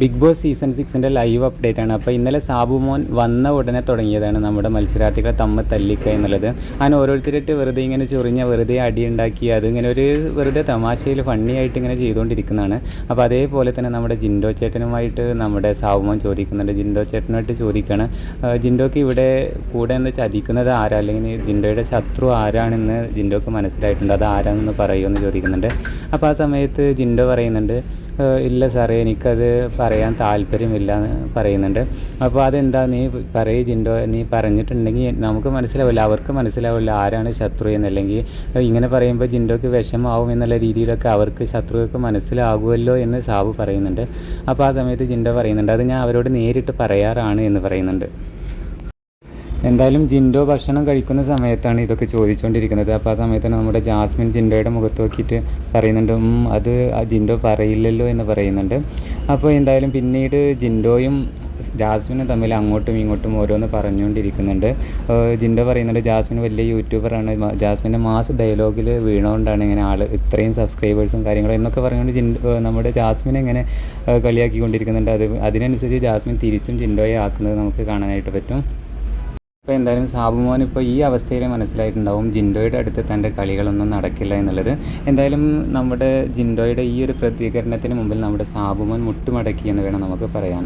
Big boss season സിക്സിന്റെ live update ആണ്. അപ്പോൾ ഇന്നലെ സാബു മോൻ വന്ന ഉടനെ തുടങ്ങിയതാണ് നമ്മുടെ മത്സരാർത്ഥികളെ തമ്മ തല്ലിക്ക എന്നുള്ളത്. അങ്ങനെ ഓരോരുത്തരായിട്ട് വെറുതെ ഇങ്ങനെ ചൊറിഞ്ഞ വെറുതെ അടി ഉണ്ടാക്കി അതിങ്ങനെ ഒരു വെറുതെ തമാശയിൽ ഫണ്ണി ആയിട്ട് ഇങ്ങനെ ചെയ്തുകൊണ്ടിരിക്കുന്നതാണ് അപ്പോൾ അതേപോലെ തന്നെ നമ്മുടെ ജിൻഡോ ചേട്ടനുമായിട്ട് നമ്മുടെ സാബു മോൻ ചോദിക്കുന്നുണ്ട്. ജിൻഡോ ചേട്ടനുമായിട്ട് ചോദിക്കുകയാണ് "ആ, ജിൻഡോക്ക് ഇവിടെ കൂടെ എന്ന് ചതിക്കുന്നത് ആരാ? അല്ലെങ്കിൽ ജിൻഡോയുടെ ശത്രു ആരാണെന്ന് ജിൻഡോക്ക് മനസ്സിലായിട്ടുണ്ട്. അത് ആരാണെന്ന് പറയുമെന്ന് ചോദിക്കുന്നുണ്ട്. അപ്പോൾ ആ സമയത്ത് ജിൻഡോ പറയുന്നുണ്ട് "ഏഹ് ഇല്ല സാറേ എനിക്കത് പറയാൻ താല്പര്യമില്ല എന്ന് പറയുന്നുണ്ട്. അപ്പോൾ അതെന്താ? നീ പറയ് ജിൻഡോ നീ പറഞ്ഞിട്ടുണ്ടെങ്കിൽ നമുക്ക് മനസ്സിലാവില്ല അവർക്ക് മനസ്സിലാവില്ല ആരാണ് ശത്രു എന്നല്ലെങ്കിൽ. ഇങ്ങനെ പറയുമ്പോൾ ജിൻഡോക്ക് വിഷമാവും എന്നുള്ള രീതിയിലൊക്കെ അവർക്ക് ശത്രുക്കൾക്ക് മനസ്സിലാകുമല്ലോ എന്ന് സാബു പറയുന്നുണ്ട്. അപ്പോൾ ആ സമയത്ത് ജിൻഡോ പറയുന്നുണ്ട് അത് ഞാൻ അവരോട് നേരിട്ട് പറയാറാണ് എന്ന് പറയുന്നുണ്ട്. എന്തായാലും ജിൻഡോ ഭക്ഷണം കഴിക്കുന്ന സമയത്താണ് ഇതൊക്കെ ചോദിച്ചുകൊണ്ടിരിക്കുന്നത് അപ്പോൾ ആ സമയത്ത് നമ്മുടെ ജാസ്മിൻ ജിൻഡോയുടെ മുഖത്ത് നോക്കിയിട്ട് പറയുന്നുണ്ട് അത് ആ ജിൻഡോ പറയില്ലല്ലോ എന്ന് പറയുന്നുണ്ട്. അപ്പോൾ എന്തായാലും പിന്നീട് ജിൻഡോയും ജാസ്മിനും തമ്മിൽ അങ്ങോട്ടും ഇങ്ങോട്ടും ഓരോന്ന് പറഞ്ഞുകൊണ്ടിരിക്കുന്നുണ്ട് ജിൻഡോ പറയുന്നുണ്ട് ജാസ്മിൻ വലിയ യൂട്യൂബറാണ്. ജാസ്മിന്റെ മാസ് ഡയലോഗിൽ വീണുകൊണ്ടാണ് ഇങ്ങനെ ആൾ ഇത്രയും സബ്സ്ക്രൈബേഴ്സും കാര്യങ്ങളും എന്നൊക്കെ പറഞ്ഞുകൊണ്ട് ജിൻഡോ നമ്മുടെ ജാസ്മിനെ ഇങ്ങനെ കളിയാക്കിക്കൊണ്ടിരിക്കുന്നുണ്ട്. അത് അതിനനുസരിച്ച് ജാസ്മിൻ തിരിച്ചും ജിൻഡോയെ ആക്കുന്നത് നമുക്ക് കാണാനായിട്ട് പറ്റും. അപ്പോൾ എന്തായാലും സാബുമോൻ ഇപ്പോൾ ഈ അവസ്ഥയിൽ മനസ്സിലായിട്ടുണ്ടാവും ജിൻഡോയുടെ അടുത്ത് തന്റെ കളികളൊന്നും നടക്കില്ല എന്നുള്ളത്. എന്തായാലും നമ്മുടെ ജിൻഡോയുടെ ഈ ഒരു പ്രതികരണത്തിന് മുമ്പിൽ നമ്മുടെ സാബുമോൻ മുട്ടുമടക്കി എന്ന് വേണം നമുക്ക് പറയാൻ.